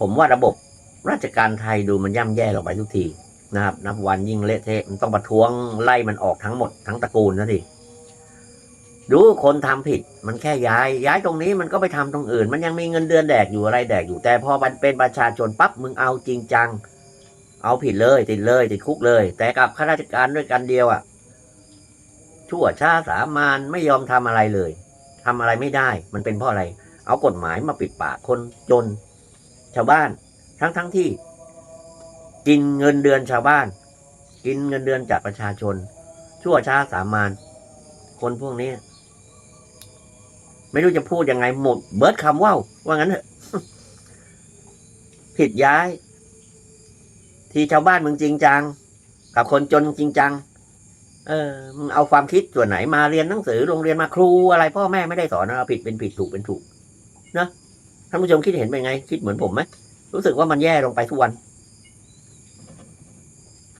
ผมว่าระบบราชการไทยดูมันย่ำแย่ลงไปทุกทีนะครับ นับวันยิ่งเละเทะมันต้องประท้วงไล่มันออกทั้งหมดทั้งตระกูลนะทีดูคนทำผิดมันแค่ย้าย ย้ายตรงนี้มันก็ไปทำตรงอื่น มันยังมีเงินเดือนแดกอยู่อะไรแดกอยู่แต่พอมันเป็นประชาชนปั๊บมึงเอาจริงจัง เอาผิดเลย ติดเลย ติดคุกเลย แต่กับข้าราชการด้วยกันเดียวอะ่ะชั่วช้าสามานไม่ยอมทำอะไรเลยทำอะไรไม่ได้ มันเป็นเพราะอะไร เอากฎหมายมาปิดปากคนจน ชาวบ้าน ทั้งทั้งที่ กินเงินเดือนชาวบ้าน กินเงินเดือนจากประชาชน ชั่วช้าสามานคนพวกนี้ ไม่รู้จะพูดยังไงหมด เบิร์ดคำว่าวว่างั้นเถอะผิดย้าย ที่ชาวบ้านมึงจริงจัง กับคนจนจริงจัง เออมึงเอาความคิดส่วนไหนมาเรียนหนังสือโรงเรียนมาครูอะไร พ่อแม่ไม่ได้สอนนะผิดเป็นผิดถูกเป็นถูกนะ ท่านผู้ชมคิดเห็นเป็นไง คิดเหมือนผมไหมรู้สึกว่ามันแย่ลงไปทุกวัน